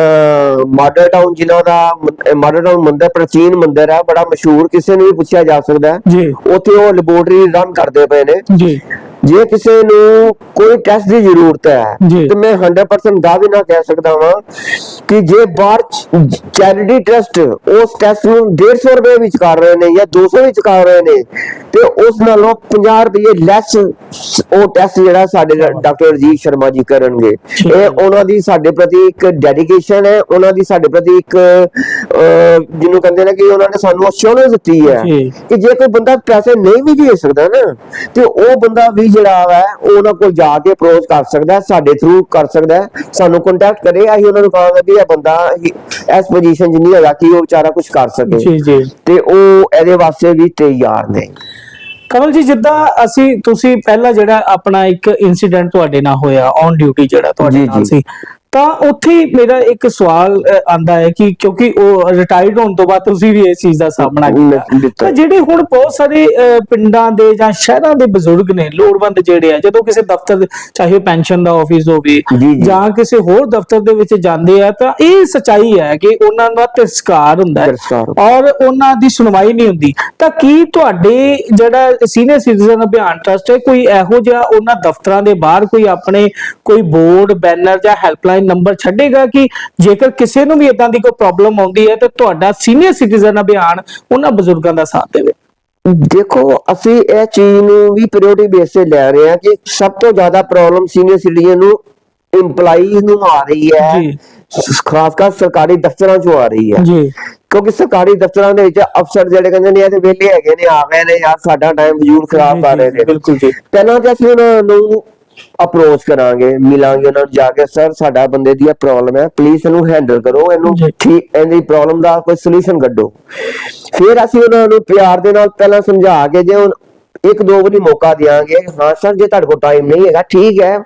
ਮਾਡਲ ਟਾਊਨ ਜ਼ਿਲ੍ਹਾ ਦਾ ਮਾਡਲ ਟਾਊਨ ਮੰਦਿਰ ਪ੍ਰਾਚੀਨ ਮੰਦਿਰ ਹੈ ਬੜਾ ਮਸ਼ਹੂਰ ਕਿਸੇ ਨੂੰ ਵੀ ਪੁੱਛਿਆ ਜਾ ਸਕਦਾ ਹੈ। ਉੱਥੇ ਉਹ ਲੈਬੋਰਟਰੀ ਰਨ ਕਰਦੇ ਪਏ ਨੇ। ਜੀ। ਜੇ ਕਿਸੇ ਨੂੰ ਕੋਈ ਟੈਸਟ ਦੀ ਜ਼ਰੂਰਤ ਹੈ ਜੀ। ਤੇ ਮੈਂ 100% ਦਾਅਵੇ ਨਾਲ ਕਹਿ ਸਕਦਾ ਹਾਂ ਕਿ ਜੇ ਬਾਹਰ ਚੈਰਿਟੀ ਟਰਸਟ ਉਸ ਟੈਸਟ ਨੂੰ 150 ਰੁਪਏ ਵਿੱਚ ਕਰ ਰਹੇ ਨੇ ਜਾਂ 200 ਵਿੱਚ ਕਰ ਰਹੇ ਨੇ ਤੇ ਉਸ ਨਾਲੋਂ 50 ਰੁਪਏ ਲੈਸ ਉਹ ਟੈਸਟ ਜਿਹੜਾ ਸਾਡੇ ਡਾਕਟਰ ਰਜੀਤ ਸ਼ਰਮਾ ਜੀ ਕਰਨਗੇ। ਇਹ ਉਹਨਾਂ ਦੀ ਸਾਡੇ ਪ੍ਰਤੀ ਇੱਕ ਡੈਡੀਕੇਸ਼ਨ ਹੈ ਉਹਨਾਂ ਦੀ ਸਾਡੇ ਪ੍ਰਤੀ ਇੱਕ ਜਿਹਨੂੰ ਕਹਿੰਦੇ ਨੇ ਕਿ ਉਹਨਾਂ ਨੇ ਸਾਨੂੰ ਅਸ਼ੋਰੈਂਸ ਦਿੱਤੀ ਹੈ ਜੀ। ਕਿ ਜੇ ਕੋਈ ਬੰਦਾ ਪੈਸੇ ਨਹੀਂ ਵੀ ਦੇ ਸਕਦਾ ਨਾ ਤੇ ਉਹ ਬੰਦਾ ਵੀ ਜਿਹੜਾ ਹੈ ਉਹ ਉਹਨਾਂ ਕੋਲ ਜਾ ਕੇ ਅਪਰੋਚ ਕਰ ਸਕਦਾ ਹੈ, ਸਾਡੇ ਥਰੂ ਕਰ ਸਕਦਾ ਹੈ। ਸਾਨੂੰ ਕੰਟੈਕਟ ਕਰੇ ਅਸੀਂ ਉਹਨਾਂ ਨੂੰ ਕਹਾਂਗੇ ਵੀ ਇਹ ਬੰਦਾ ਇਸ ਪੋਜੀਸ਼ਨ 'ਚ ਨਹੀਂ ਹੈਗਾ ਕਿ ਉਹ ਵਿਚਾਰਾ ਕੁਝ ਕਰ ਸਕੇ ਜੀ ਜੀ ਤੇ ਉਹ ਇਹਦੇ ਵਾਸਤੇ ਵੀ ਤਿਆਰ ਨੇ ਕਮਲ ਜੀ ਜਿੱਦਾਂ ਅਸੀਂ ਤੁਸੀਂ ਪਹਿਲਾਂ ਜਿਹੜਾ ਆਪਣਾ ਇੱਕ ਇਨਸੀਡੈਂਟ ਤੁਹਾਡੇ ਨਾਲ ਹੋਇਆ ਔਨ ਡਿਊਟੀ ਜਿਹੜਾ ਤੁਹਾਡੇ ਨਾਲ। ਸੀ ਤਾਂ ਉੱਥੇ ਮੇਰਾ ਇੱਕ ਸਵਾਲ ਆਂਦਾ ਹੈ ਕਿ ਕਿਉਂਕਿ ਉਹ ਰਿਟਾਇਰਡ ਹੋਣ ਤੋਂ ਬਾਅਦ ਤੁਸੀਂ ਵੀ ਇਸ ਚੀਜ਼ ਦਾ ਸਾਹਮਣਾ ਕੀਤਾ। ਤਾਂ ਜਿਹੜੇ ਹੁਣ ਬਹੁਤ ਸਾਰੇ ਪਿੰਡਾਂ ਦੇ ਜਾਂ ਸ਼ਹਿਰਾਂ ਦੇ ਬਜ਼ੁਰਗ ਨੇ ਲੋੜਵੰਦ ਜਿਹੜੇ ਆ ਜਦੋਂ ਕਿਸੇ ਦਫ਼ਤਰ ਚਾਹੇ ਪੈਨਸ਼ਨ ਦਾ ਆਫਿਸ ਹੋਵੇ ਜੀ, ਕਿਸੇ ਹੋਰ ਦਫ਼ਤਰ ਦੇ ਵਿੱਚ ਜਾਂਦੇ ਆ ਤਾਂ ਇਹ ਸਚਾਈ ਹੈ ਕਿ ਉਹਨਾਂ ਦਾ ਤਿਰਸਕਾਰ ਹੁੰਦਾ ਹੈ। ਔਰ ਉਹਨਾਂ ਦੀ ਸੁਣਵਾਈ ਨਹੀਂ ਹੁੰਦੀ ਤਾਂ ਕੀ ਤੁਹਾਡੇ ਜਿਹੜਾ ਸੀਨੀਅਰ ਸਿਟੀਜ਼ਨ ਅਭਿਆਨ ਟਰਸਟ ਹੈ ਕੋਈ ਇਹੋ ਜਿਹਾ ਉਹਨਾਂ ਦਫ਼ਤਰਾਂ ਦੇ ਬਾਹਰ ਕੋਈ ਆਪਣੇ ਕੋਈ ਬੋਰਡ ਬੈਨਰ ਜਾਂ ਹੈਲਪਲਾਈਨ ਨੰਬਰ ਛੱਡੇਗਾ ਕਿ ਜੇਕਰ ਕਿਸੇ ਨੂੰ ਵੀ ਇਦਾਂ ਦੀ ਕੋਈ ਪ੍ਰੋਬਲਮ ਆਉਂਦੀ ਹੈ ਤਾਂ ਤੁਹਾਡਾ ਸੀਨੀਅਰ ਸਿਟੀਜ਼ਨ ਅਭਿਆਨ ਉਹਨਾਂ ਬਜ਼ੁਰਗਾਂ ਦਾ ਸਾਥ ਦੇਵੇ। ਦੇਖੋ ਅਸੀਂ ਇਹ ਚੀਜ਼ ਨੂੰ ਵੀ ਪ੍ਰਾਇੋਰਟੀ ਬੇਸ ਤੇ ਲੈ ਰਹੇ ਹਾਂ ਕਿ ਸਭ ਤੋਂ ਜ਼ਿਆਦਾ ਪ੍ਰੋਬਲਮ ਸੀਨੀਅਰ ਸਿਟੀਜ਼ਨ ਨੂੰ EMPLOYEES ਨੂੰ ਆ ਰਹੀ ਹੈ ਜੀ। ਖਾਸ ਕਰ ਸਰਕਾਰੀ ਦਫ਼ਤਰਾਂ 'ਚੋਂ ਆ ਰਹੀ ਹੈ। ਜੀ। ਕਿਉਂਕਿ ਸਰਕਾਰੀ ਦਫ਼ਤਰਾਂ ਦੇ ਵਿੱਚ ਅਫਸਰ ਜਿਹੜੇ ਕਹਿੰਦੇ ਨੇ ਇਹ ਤੇ ਵਿਹਲੇ ਹੈਗੇ ਨੇ ਆ ਗਏ ਨੇ ਯਾਰ ਸਾਡਾ ਟਾਈਮ ਵਜੂਦ ਖਰਾਬ ਕਰ ਰਹੇ ਨੇ। ਬਿਲਕੁਲ ਜੀ। ਪਹਿਲਾਂ ਤੇ ਅਸੀਂ ਉਹਨਾਂ ਨੂੰ ਅਪਰੋਚ ਕਰਾਂਗੇ ਮਿਲਾਂਗੇ ਉਹਨਾਂ ਨੂੰ ਜਾ ਕੇ ਸਰ ਸਾਡਾ ਬੰਦੇ ਦੀ ਇਹ ਪ੍ਰੋਬਲਮ ਹੈ ਪਲੀਜ਼ ਇਹਨੂੰ ਹੈਂਡਲ ਕਰੋ ਇਹਨੂੰ। ਠੀਕ ਇਹਦੀ ਪ੍ਰੋਬਲਮ ਦਾ ਕੋਈ ਸੋਲੂਸ਼ਨ ਕੱਢੋ ਫਿਰ ਅਸੀਂ ਉਹਨਾਂ ਨੂੰ ਪਿਆਰ ਦੇ ਨਾਲ ਪਹਿਲਾਂ ਸਮਝਾ ਕੇ ਜੇ ਇੱਕ ਦੋ ਵਾਰੀ ਮੌਕਾ ਦਿਆਂਗੇ ਹਾਂ ਸਰ ਜੇ ਤੁਹਾਡੇ ਕੋਲ ਟਾਈਮ ਨਹੀਂ ਹੈਗਾ ਠੀਕ ਹੈ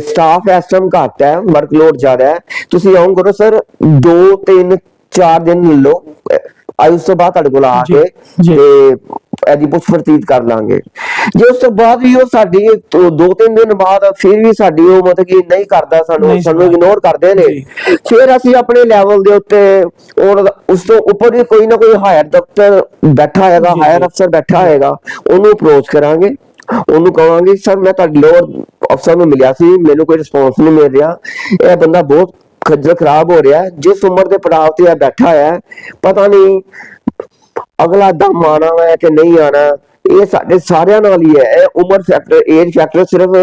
ਸਟਾਫ ਇਸ ਟਾਈਮ ਘੱਟ ਹੈ ਵਰਕਲੋਡ ਜ਼ਿਆਦਾ ਹੈ ਤੁਸੀਂ ਆਉਂ ਕਰੋ ਸਰ 2 3 4 ਦਿਨ ਲੈ ਲਓ ਆਇ ਉਸ ਤੋਂ ਬਾਅਦ ਤੁਹਾਡੇ ਕੋਲ ਆ ਕੇ। ਤੇ ਇਹਦੀ ਪੁੱਛ ਪ੍ਰਤੀਤ ਕਰ ਲਾਂਗੇ ਜੇ ਉਸ ਤੋਂ ਬਾਅਦ ਵੀ ਉਹ ਸਾਡੀ ਦੋ- ਤਿੰਨ ਦਿਨ ਬਾਅਦ ਫਿਰ ਵੀ ਸਾਡੀ ਉਹ ਮਤਲਬ ਕਿ ਨਹੀਂ ਕਰਦਾ ਸਾਨੂੰ ਸਾਨੂੰ। ਇਗਨੋਰ ਕਰਦੇ ਨੇ। ਫਿਰ ਅਸੀਂ ਆਪਣੇ ਲੈਵਲ ਦੇ ਉੱਤੇ ਦਾ- ਉਸ ਤੋਂ ਉੱਪਰ ਵੀ ਕੋਈ ਨਾ ਕੋਈ ਹਾਇਰ ਦਫ਼ਤਰ ਬੈਠਾ ਹੈਗਾ ਹਾਇਰ। ਅਫਸਰ ਬੈਠਾ ਹੈਗਾ ਉਹਨੂੰ ਅਪਰੋਚ ਕਰਾਂਗੇ ਉਹਨੂੰ ਕਹਾਂਗੇ ਸਰ ਮੈਂ ਤੁਹਾਡੇ ਲੋਅਰ ਅਫਸਰ ਨੂੰ ਮਿਲਿਆ ਸੀ ਮੈਨੂੰ ਕੋਈ ਰਿਸਪੌਂਸ ਨਹੀਂ ਮਿਲ ਰਿਹਾ ਇਹ ਬੰਦਾ ਬਹੁਤ ਖੱਜਲ ਖਰਾਬ ਹੋ ਰਿਹਾ। ਜਿਸ ਉਮਰ ਦੇ ਪੜਾਅ ਤੇ ਇਹ ਬੈਠਾ ਹੈ ਪਤਾ ਨਹੀਂ ਅਗਲਾ ਦਮ ਆਣਾ ਹੈ ਕਿ ਨਹੀਂ ਆਣਾ ਇਹ ਸਾਡੇ ਸਾਰਿਆਂ ਨਾਲ ਹੀ ਹੈ ਉਮਰ ਫੈਕਟਰ ਏਜ ਫੈਕਟਰ ਸਿਰਫ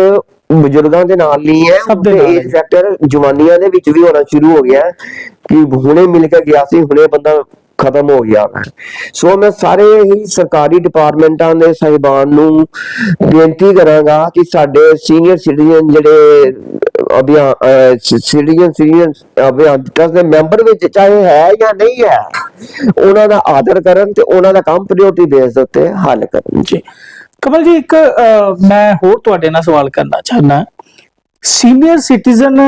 ਬਜ਼ੁਰਗਾਂ ਦੇ ਨਾਲ ਨਹੀਂ ਹੈ ਸਭ ਦੇ। ਏਜ ਫੈਕਟਰ ਜਵਾਨੀਆਂ ਦੇ ਵਿੱਚ ਵੀ ਹੋਣਾ ਸ਼ੁਰੂ ਹੋ ਗਿਆ ਕਿ ਹੁਣੇ ਮਿਲ ਕੇ ਗਿਆ ਸੀ ਹੁਣੇ ਬੰਦਾ ਖਤਮ ਹੋ ਗਿਆ। ਹੈ ਸੋ ਮੈਂ ਸਾਰੇ ਹੀ ਸਰਕਾਰੀ ਡਿਪਾਰਟਮੈਂਟਾਂ ਦੇ ਸਾਹਿਬਾਨ ਨੂੰ ਬੇਨਤੀ ਕਰਾਂਗਾ ਕਿ ਸਾਡੇ ਸੀਨੀਅਰ ਸਿਟੀਜ਼ਨ ਜਿਹੜੇ ਅਭਿਆਨ ਸਿਟੀਜ਼ਨ, ਸੀਨੀਅਰ ਅਭਿਆਨ ਦੇ ਮੈਂਬਰ ਵਿੱਚ ਚਾਹੇ ਹੈ ਜਾਂ ਨਹੀਂ ਹੈ, ਉਹਨਾਂ ਦਾ ਆਦਰ ਕਰਨ ਤੇ ਉਹਨਾਂ ਦਾ ਕੰਮ ਪ੍ਰਾਇੋਰਟੀ ਬੇਸ ਦੇ ਉੱਤੇ ਹੱਲ ਕਰਨ। ਜੀ। ਕਮਲ ਜੀ, ਇੱਕ ਮੈਂ ਹੋਰ ਤੁਹਾਡੇ ਨਾਲ ਸਵਾਲ ਕਰਨਾ ਚਾਹੁੰਦਾ। ਸੀਨੀਅਰ ਸਿਟੀਜ਼ਨ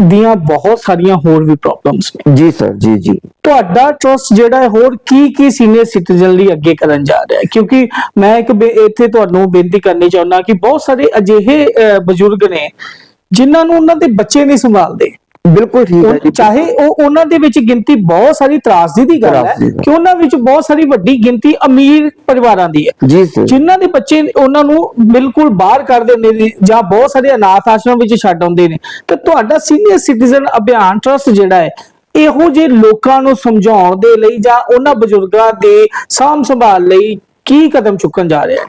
ਦੀਆਂ ਬਹੁਤ ਸਾਰੀਆਂ ਹੋਰ ਵੀ ਪ੍ਰੋਬਲਮਸ ਨੇ। ਜੀ ਸਰ ਜੀ ਜੀ। ਤੁਹਾਡਾ ਟਰਸਟ ਜਿਹੜਾ ਹੈ ਹੋਰ ਕੀ ਕੀ ਸੀਨੀਅਰ ਸਿਟੀਜ਼ਨ ਲਈ ਅੱਗੇ ਕਰਨ ਜਾ ਰਿਹਾ ਹੈ? ਕਿਉਂਕਿ ਮੈਂ ਇੱਕ ਇੱਥੇ ਤੁਹਾਨੂੰ ਬੇਨਤੀ ਕਰਨੀ ਚਾਹੁੰਦਾ ਕਿ ਬਹੁਤ ਸਾਰੇ ਅਜਿਹੇ ਬਜ਼ੁਰਗ ਨੇ ਜਿਨ੍ਹਾਂ ਨੂੰ ਉਹਨਾਂ ਦੇ ਬੱਚੇ ਨਹੀਂ ਸੰਭਾਲਦੇ। ਬਿਲਕੁਲ ਠੀਕ ਹੈ ਜੀ ਚਾਹੇ ਉਹ ਉਹਨਾਂ ਦੇ ਵਿੱਚ ਗਿਣਤੀ ਬਹੁਤ ਸਾਰੀ ਤਰਾਸਦੀ ਦੀ ਗੱਲ ਹੈ। ਕਿ ਉਹਨਾਂ ਵਿੱਚ ਬਹੁਤ ਸਾਰੀ ਵੱਡੀ ਗਿਣਤੀ ਅਮੀਰ ਪਰਿਵਾਰਾਂ ਦੀ ਹੈ। ਜੀ ਸਰ। ਜਿਨ੍ਹਾਂ ਦੇ ਬੱਚੇ ਉਹਨਾਂ ਨੂੰ ਬਿਲਕੁਲ ਬਾਹਰ ਕਰ ਦਿੰਦੇ ਨੇ ਜਾਂ ਬਹੁਤ ਸਾਰੇ ਅਨਾਥ ਆਸ਼ਰਮ ਵਿੱਚ ਛੱਡ ਆਉਂਦੇ ਨੇ। ਤੇ ਤੁਹਾਡਾ ਸੀਨੀਅਰ ਸਿਟੀਜ਼ਨ ਅਭਿਆਨ ਟਰਸਟ ਜਿਹੜਾ ਹੈ ਇਹੋ ਜਿਹੇ ਲੋਕਾਂ ਨੂੰ ਸਮਝਾਉਣ ਦੇ ਲਈ ਜਾਂ ਉਹਨਾਂ ਬਜ਼ੁਰਗਾਂ ਦੇ ਸਾਂਭ ਸੰਭਾਲ ਲਈ ਕੀ ਕਦਮ ਚੁੱਕਣ ਜਾ ਰਿਹਾ ਹੈ?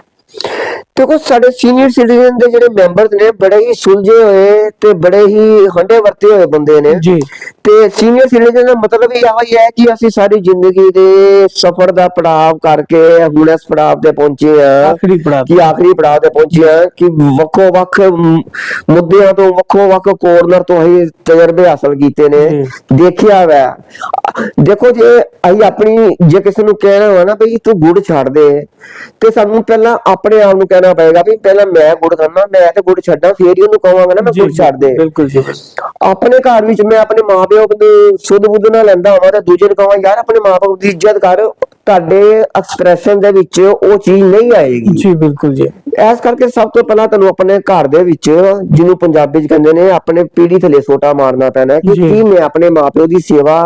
ਦੇਖੋ ਸਾਡੇ ਸੀਨੀਅਰ ਸਿਟੀਜ਼ਨ ਦੇ ਜਿਹੜੇ ਮੈਂਬਰਸ ਨੇ ਬੜੇ ਹੀ ਸੁਲਝੇ ਹੋਏ ਤੇ ਬੜੇ ਹੀ ਹੰਡੇ ਵਰਤੇ ਹੋਏ ਬੰਦੇ ਨੇ। ਜੀ। ਤੇ ਸੀਨੀਅਰ ਸਿਟੀਜ਼ਨ ਦਾ ਮਤਲਬ ਇਹ ਹੀ ਹੈ ਕਿ ਅਸੀਂ ਸਾਰੀ ਜ਼ਿੰਦਗੀ ਦੇ ਸਫ਼ਰ ਦਾ ਪੜਾਅ ਕਰਕੇ ਹੁਣ ਇਸ ਪੜਾਅ ਤੇ ਪਹੁੰਚੇ ਆ ਆਖਰੀ ਪੜਾਅ ਕਿ ਆਖਰੀ ਪੜਾਅ ਤੇ ਪਹੁੰਚੇ ਆ ਕਿ ਵੱਖੋ ਵੱਖ ਮੁੱਦਿਆਂ ਤੋਂ ਵੱਖੋ ਵੱਖ ਕੋਰਨਰ ਤੋਂ ਅਸੀਂ ਤਜਰਬੇ ਹਾਸਲ ਕੀਤੇ ਨੇ। ਦੇਖਿਆ ਵੈ। ਦੇਖੋ ਜੇ ਅਸੀਂ ਆਪਣੀ ਜੇ ਕਿਸੇ ਨੂੰ ਕਹਿਣਾ ਨਾ ਬਈ ਤੂੰ ਗੁੜ ਛੱਡ ਦੇ ਤੇ ਸਾਨੂੰ ਪਹਿਲਾਂ ਆਪਣੇ ਆਪ ਨੂੰ ਕਹਿਣਾ ਪਏਗਾ ਵੀ ਪਹਿਲਾਂ ਮੈਂ ਗੁੜ ਖਾਣਾ ਮੈਂ ਤੇ ਗੁੜ ਛੱਡਾਂ ਫੇਰ ਹੀ ਉਹਨੂੰ ਕਹਾਂਗਾ ਨਾ ਮੈਂ ਗੁੜ ਛੱਡ ਦੇ। ਬਿਲਕੁਲ ਜੀ। ਆਪਣੇ ਘਰ ਵਿੱਚ ਮੈਂ ਆਪਣੇ ਮਾਪਿਓ ਨੂੰ ਸੁੱਧ ਬੁੱਧ ਨਾਲ ਲੈਂਦਾ ਹਾਂ ਤੇ ਦੂਜੇ ਨੂੰ ਕਹਾਂ ਯਾਰ ਆਪਣੇ ਮਾਪਿਓ ਦੀ ਇੱਜ਼ਤ ਕਰ ਤੁਹਾਡੇ ਐਕਸਪ੍ਰੈਸ਼ਨ ਦੇ ਵਿੱਚ ਉਹ ਚੀਜ਼ ਨਹੀਂ ਆਏਗੀ। ਜੀ ਬਿਲਕੁਲ ਜੀ। ਇਸ ਕਰਕੇ ਸਭ ਤੋਂ ਪਹਿਲਾਂ ਤੁਹਾਨੂੰ ਆਪਣੇ ਘਰ ਦੇ ਵਿੱਚ ਜਿਹਨੂੰ ਪੰਜਾਬੀ ਚ ਕਹਿੰਦੇ ਨੇ ਆਪਣੇ ਪੀੜੀ ਥਲੇ ਸੋਟਾ ਮਾਰਨਾ ਪੈਣਾ ਹੈ ਕਿ। ਕੀ ਮੈਂ ਆਪਣੇ ਮਾਪਿਓ ਦੀ ਸੇਵਾ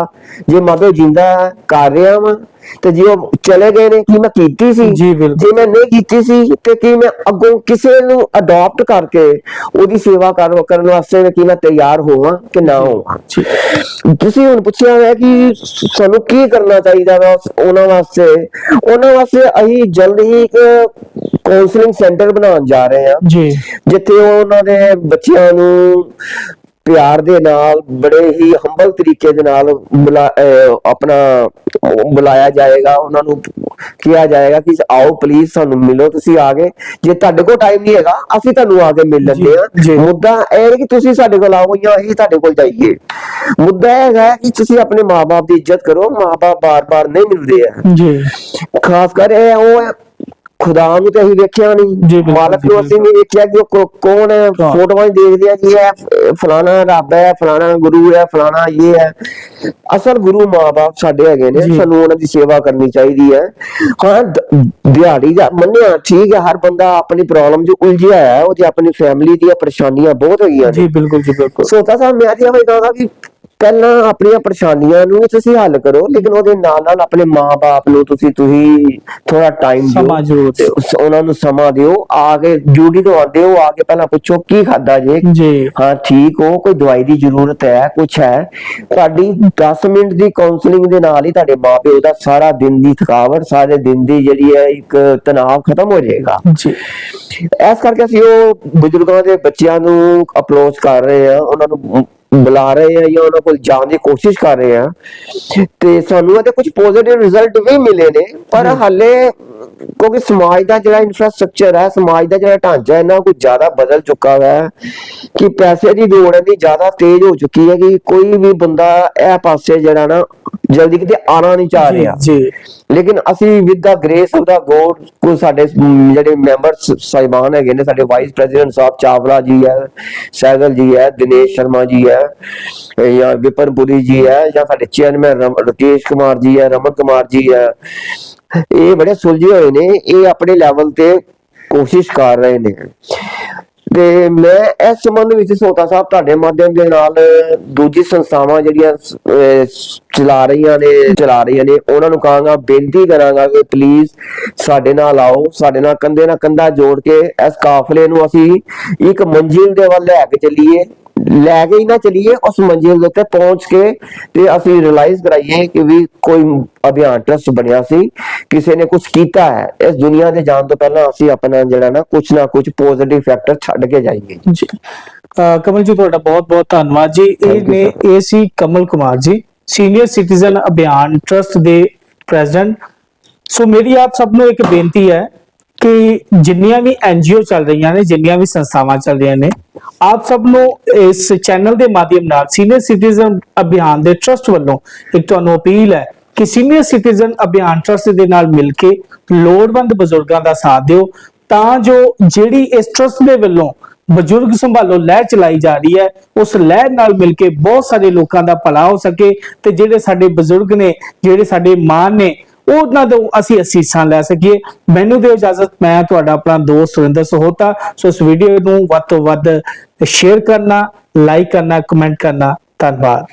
ਜੇ ਮਾਪਿਓ ਜਿੰਦਾ ਕਰ ਰਿਹਾ ਵਾਂ ਤੇ ਜੇ ਉਹ ਚਲੇ ਗਏ ਨੇ ਕੀ ਮੈਂ ਕੀਤੀ ਸੀ? ਜੀ, ਬਿਲਕੁਲ। ਜੇ ਮੈਂ ਨਹੀਂ ਕੀਤੀ ਸੀ ਤੇ ਕੀ ਮੈਂ ਅੱਗੋਂ ਕਿਸੇ ਨੂੰ ਅਡਾਪਟ ਕਰਕੇ ਉਹਦੀ ਸੇਵਾ ਕਰ- ਕਰਨ ਵਾਸਤੇ ਕੀ ਮੈਂ ਤਿਆਰ ਹੋਵਾਂ ਕਿ ਨਾ ਹੋਵਾਂ? ਜੀ। ਤੁਸੀਂ ਹੁਣ ਪੁੱਛਿਆ ਹੈ ਕਿ ਸਾਨੂੰ ਕੀ ਕਰਨਾ ਚਾਹੀਦਾ ਵਾ ਉਹਨਾਂ ਵਾਸਤੇ? ਉਹਨਾਂ ਵਾਸਤੇ ਅਸੀਂ ਜਲਦ ਹੀ ਇੱਕ ਕਾਉਂਸਲਿੰਗ ਸੈਂਟਰ ਬਣਾਉਣ ਜਾ ਰਹੇ ਹਾਂ। ਜੀ। ਜਿੱਥੇ ਉਹਨਾਂ ਦੇ ਬੱਚਿਆਂ ਨੂੰ ਪਿਆਰ ਦੇ ਨਾਲ ਬੜੇ ਹੀ ਹੰਬਲ ਤਰੀਕੇ ਦੇ ਨਾਲ ਆਪਣਾ ਬੁਲਾਇਆ ਜਾਏਗਾ ਉਹਨਾਂ ਨੂੰ ਕਿਹਾ ਜਾਏਗਾ ਕਿ ਆਓ ਪਲੀਜ਼ ਸਾਨੂੰ ਮਿਲੋ ਤੁਸੀਂ ਆ ਕੇ ਜੇ ਤੁਹਾਡੇ ਕੋਲ ਟਾਈਮ ਨਹੀਂ ਹੈਗਾ ਅਸੀਂ ਤੁਹਾਨੂੰ ਆ ਕੇ ਮਿਲ ਲੈਂਦੇ। ਆ ਮੁੱਦਾ ਇਹ ਹੈ ਕਿ ਤੁਸੀਂ ਸਾਡੇ ਕੋਲ ਆਓ ਜਾਂ ਅਸੀਂ ਤੁਹਾਡੇ ਕੋਲ ਜਾਈਏ। ਮੁੱਦਾ ਇਹ ਹੈਗਾ ਕਿ ਤੁਸੀਂ ਆਪਣੇ ਮਾਪੇ ਦੀ ਇੱਜ਼ਤ ਕਰੋ ਮਾਪੇ ਬਾਰ-ਬਾਰ ਨਹੀਂ ਮਿਲਦੇ ਆ। ਜੀ। ਖਾਸ ਕਰ ਇਹ ਉਹ ਹੈ ਖੁਦਾ ਨੂੰ ਤਾਂ ਅਸੀਂ ਵੇਖਿਆ ਜੀ, ਨਹੀਂ ਮਾਲਕ ਜੀ, ਨੂੰ ਅਸੀਂ ਨਹੀਂ ਵੇਖਿਆ ਕਿ ਉਹ ਕੌਣ ਹੈ। ਫੋਟੋਆਂ ਦੇਖਦੇ ਆ ਕਿ ਇਹ ਫਲਾਣਾ ਰੱਬ ਹੈ ਫਲਾਣਾ ਗੁਰੂ ਹੈ ਫਲਾਣਾ ਇਹ ਹੈ। ਅਸਲ ਗੁਰੂ ਮਾਪੇ ਸਾਡੇ ਹੈਗੇ ਨੇ ਜੀ। ਸਾਨੂੰ ਉਹਨਾਂ ਦੀ ਸੇਵਾ ਕਰਨੀ ਚਾਹੀਦੀ ਹੈ। ਹਾਂ ਦਿਹਾੜੀ ਦਾ ਮੰਨਿਆ ਠੀਕ ਹੈ ਹਰ ਬੰਦਾ ਆਪਣੀ ਪ੍ਰੋਬਲਮ 'ਚ ਉਲਝਿਆ ਹੈ ਉਹਦੀ ਆਪਣੀ ਫੈਮਿਲੀ ਦੀਆਂ ਪਰੇਸ਼ਾਨੀਆਂ ਬਹੁਤ ਹੈਗੀਆਂ ਨੇ। ਜੀ ਬਿਲਕੁਲ ਜੀ ਬਿਲਕੁਲ। ਸੋਤਾ ਸਾਹਿਬ ਮੈਂ ਤਾਂ ਇਹ ਕਹਾਂਗਾ ਕਿ ਪਹਿਲਾਂ ਆਪਣੀਆਂ ਪਰੇਸ਼ਾਨੀਆਂ ਨੂੰ ਤੁਸੀਂ ਹੱਲ ਕਰੋ ਲੇਕਿਨ ਉਹਦੇ ਨਾਲ ਨਾਲ ਆਪਣੇ ਮਾਪੇ ਨੂੰ ਤੁਸੀਂ ਤੁਸੀਂ ਥੋੜਾ ਟਾਈਮ ਸਮਾਂ ਜ਼ਰੂਰ ਤੇ ਉਹਨਾਂ ਨੂੰ ਸਮਾਂ ਦਿਓ ਆ ਕੇ ਡਿਊਟੀ ਤੋਂ ਆਉਂਦੇ ਹੋ ਆ ਕੇ ਪਹਿਲਾਂ ਪੁੱਛੋ ਕੀ ਖਾਦਾ ਜੇ। ਜੀ। ਹਾਂ ਠੀਕ ਹੋ ਕੋਈ ਦਵਾਈ ਦੀ ਜ਼ਰੂਰਤ ਹੈ ਕੁਛ ਹੈ। ਤੁਹਾਡੀ 10 ਮਿੰਟ ਦੀ ਕਾਉਂਸਲਿੰਗ ਦੇ ਨਾਲ ਹੀ ਤੁਹਾਡੇ ਮਾਪੇ ਦਾ ਸਾਰਾ ਦਿਨ ਦੀ ਥਕਾਵਟ ਸਾਰੇ ਦਿਨ ਦੀ ਜਿਹੜੀ ਹੈ ਇੱਕ ਤਣਾਅ ਖਤਮ ਹੋ ਜਾਏਗਾ। ਜੀ। ਇਸ ਕਰਕੇ ਅਸੀਂ ਉਹ ਬਜ਼ੁਰਗਾਂ ਦੇ ਬੱਚਿਆਂ ਨੂੰ ਅਪਰੋਚ ਕਰ ਰਹੇ ਆ ਉਹਨਾਂ ਨੂੰ ਬੁਲਾ ਰਹੇ ਆ ਜਾਂ ਉਹਨਾਂ ਕੋਲ ਜਾਣ ਦੀ ਕੋਸ਼ਿਸ਼ ਕਰ ਰਹੇ ਆ ਤੇ ਸਾਨੂੰ ਇਹਦੇ ਕੁਝ ਪੋਜ਼ਿਟਿਵ ਰਿਜ਼ਲਟ ਵੀ ਮਿਲੇ ਨੇ ਪਰ ਹਾਲੇ ਕਿਉਂਕਿ ਸਮਾਜ ਦਾ ਜਿਹੜਾ ਇਨਫਰਾਸਟ੍ਰਕਚਰ ਹੈ ਸਮਾਜ ਦਾ ਜਿਹੜਾ ਢਾਂਚਾ ਹੈ ਨਾ ਕੁਝ ਜ਼ਿਆਦਾ ਬਦਲ ਚੁੱਕਾ ਹੈ ਕਿ ਪੈਸੇ ਦੀ ਦੌੜ ਇੰਨੀ ਜ਼ਿਆਦਾ ਤੇਜ਼ ਹੋ ਚੁੱਕੀ ਹੈ ਕਿ ਕੋਈ ਵੀ ਬੰਦਾ ਇਹ ਪਾਸੇ ਜਿਹੜਾ ਨਾ ਜਲਦੀ ਕਿਤੇ ਆਣਾ ਨਹੀਂ ਚਾਹ ਰਿਹਾ। ਜੀ। ਲੇਕਿਨ ਅਸੀਂ with the grace of the god ਕੋ ਸਾਡੇ ਜਿਹੜੇ ਮੈਂਬਰਸ ਸਾਹਿਬਾਨ ਹੈਗੇ ਨੇ ਸਾਡੇ ਵਾਈਸ ਪ੍ਰੈਜ਼ੀਡੈਂਟ ਸਾਹਿਬ ਚਾਵਲਾ ਜੀ ਹੈ ਸਹਿਗਲ ਜੀ ਹੈ ਦਿਨੇਸ਼ ਸ਼ਰਮਾ ਜੀ ਹੈ ਜਾਂ ਵਿਪਨਪੁਰੀ ਜੀ ਹੈ ਜਾਂ ਸਾਡੇ ਚੇਅਰਮੈਨ ਰਕੇਸ਼ ਕੁਮਾਰ ਜੀ ਹੈ ਰਮਨ ਕੁਮਾਰ ਜੀ ਹੈ ਇਹ ਬੜੇ ਸੁਲਝੇ ਹੋਏ ਨੇ, ਇਹ ਆਪਣੇ ਲੈਵਲ ਤੇ ਕੋਸ਼ਿਸ਼ ਕਰ ਰਹੇ ਨੇ। ਤੇ ਮੈਂ ਇਸ ਸੰਬੰਧ ਵਿੱਚ ਸੋਤਾ ਸਾਹਿਬ ਤੁਹਾਡੇ ਮਾਧਿਅਮ ਦੇ ਨਾਲ ਦੂਜੀ ਸੰਸਥਾਵਾਂ ਜਿਹੜੀਆਂ ਚਲਾ ਰਹੀਆਂ ਨੇ, ਚਲਾ ਰਹੀਆਂ ਨੇ, ਉਹਨਾਂ ਨੂੰ ਕਹਾਂਗਾ, ਬੇਨਤੀ ਕਰਾਂਗਾ ਕਿ ਪਲੀਜ਼ ਸਾਡੇ ਨਾਲ ਆਓ, ਸਾਡੇ ਨਾਲ ਕੰਧੇ ਨਾਲ ਕੰਧਾ ਜੋੜ ਕੇ ਇਸ ਕਾਫਲੇ ਨੂੰ ਅਸੀਂ ਇੱਕ ਮੰਜ਼ਿਲ ਦੇ ਵੱਲ ਲੈ ਕੇ ਚੱਲੀਏ। ਲੈ ਕੇ ਹੀ ਨਾ ਚਲੀਏ ਉਸ ਮੰਜ਼ਿਲ ਦੇ ਉੱਤੇ ਪਹੁੰਚ ਕੇ ਤੇ ਅਸੀਂ ਰਿਅਲਾਈਜ਼ ਕਰਾਈਏ ਕਿ ਵੀ ਕੋਈ ਅਭਿਆਨ ਟਰਸਟ ਬਣਿਆ ਸੀ ਕਿਸੇ ਨੇ ਕੁਝ ਕੀਤਾ ਹੈ। ਇਸ ਦੁਨੀਆ ਦੇ ਜਾਣ ਤੋਂ ਪਹਿਲਾਂ ਅਸੀਂ ਆਪਣਾ ਜਿਹੜਾ ਨਾ ਕੁਝ ਨਾ ਕੁਝ ਪੋਜ਼ਿਟਿਵ ਫੈਕਟਰ ਛੱਡ ਕੇ ਜਾਈਏ। ਜੀ। ਕਮਲ ਜੀ ਤੁਹਾਡਾ ਬਹੁਤ ਬਹੁਤ ਧੰਨਵਾਦ ਜੀ। ਇਹ ਨੇ ਇਹ ਸੀ Kamal Kumar ji senior citizen Abhiyan trust ਦੇ ਪ੍ਰੈਜ਼ੀਡੈਂਟ ਸੋ ਮੇਰੀ ਆਪ ਸਭ ਨੂੰ ਇੱਕ ਬੇਨਤੀ ਹੈ ਕਿ ਜਿੰਨੀਆਂ ਵੀ ਐਨਜੀਓ ਚੱਲ ਰਹੀਆਂ ਨੇ, ਜਿੰਨੀਆਂ ਵੀ ਸੰਸਥਾਵਾਂ ਚੱਲ ਰਹੀਆਂ ਨੇ, ਆਪ ਸਭ ਨੂੰ ਇਸ ਚੈਨਲ ਦੇ ਮਾਧਿਅਮ ਨਾਲ ਸੀਨੀਅਰ ਸਿਟੀਜ਼ਨ ਅਭਿਆਨ ਦੇ ਟਰਸਟ ਵੱਲੋਂ ਇੱਕ ਤੁਹਾਨੂੰ ਅਪੀਲ ਹੈ ਕਿ ਸੀਨੀਅਰ ਸਿਟੀਜ਼ਨ ਅਭਿਆਨ ਟਰਸਟ ਦੇ ਨਾਲ ਮਿਲ ਕੇ ਲੋੜਵੰਦ ਬਜ਼ੁਰਗਾਂ ਦਾ ਸਾਥ ਦਿਓ, ਤਾਂ ਜੋ ਜਿਹੜੀ ਇਸ ਟਰਸਟ ਦੇ ਵੱਲੋਂ ਬਜ਼ੁਰਗ ਸੰਭਾਲੋ ਲਹਿਰ ਚਲਾਈ ਜਾ ਰਹੀ ਹੈ, ਉਸ ਲਹਿਰ ਨਾਲ ਮਿਲ ਕੇ ਬਹੁਤ ਸਾਰੇ ਲੋਕਾਂ ਦਾ ਭਲਾ ਹੋ ਸਕੇ ਤੇ ਜਿਹੜੇ ਸਾਡੇ ਬਜ਼ੁਰਗ ਨੇ, ਜਿਹੜੇ ਸਾਡੇ ਮਾਂ ਨੇ ਉਹਨਾਂ ਤੋਂ ਅਸੀਂ ਅਸੀਸਾਂ ਲੈ ਸਕੀਏ। ਮੈਨੂੰ ਦਿਓ ਇਜਾਜ਼ਤ, ਮੈਂ ਤੁਹਾਡਾ ਆਪਣਾ ਦੋਸਤ ਸੁਰਿੰਦਰ ਸਹੋਤਾ। ਸੋ ਇਸ ਵੀਡੀਓ ਨੂੰ ਵੱਧ ਤੋਂ ਵੱਧ ਸ਼ੇਅਰ ਕਰਨਾ ਲਾਈਕ ਕਰਨਾ ਕਮੈਂਟ ਕਰਨਾ। ਧੰਨਵਾਦ।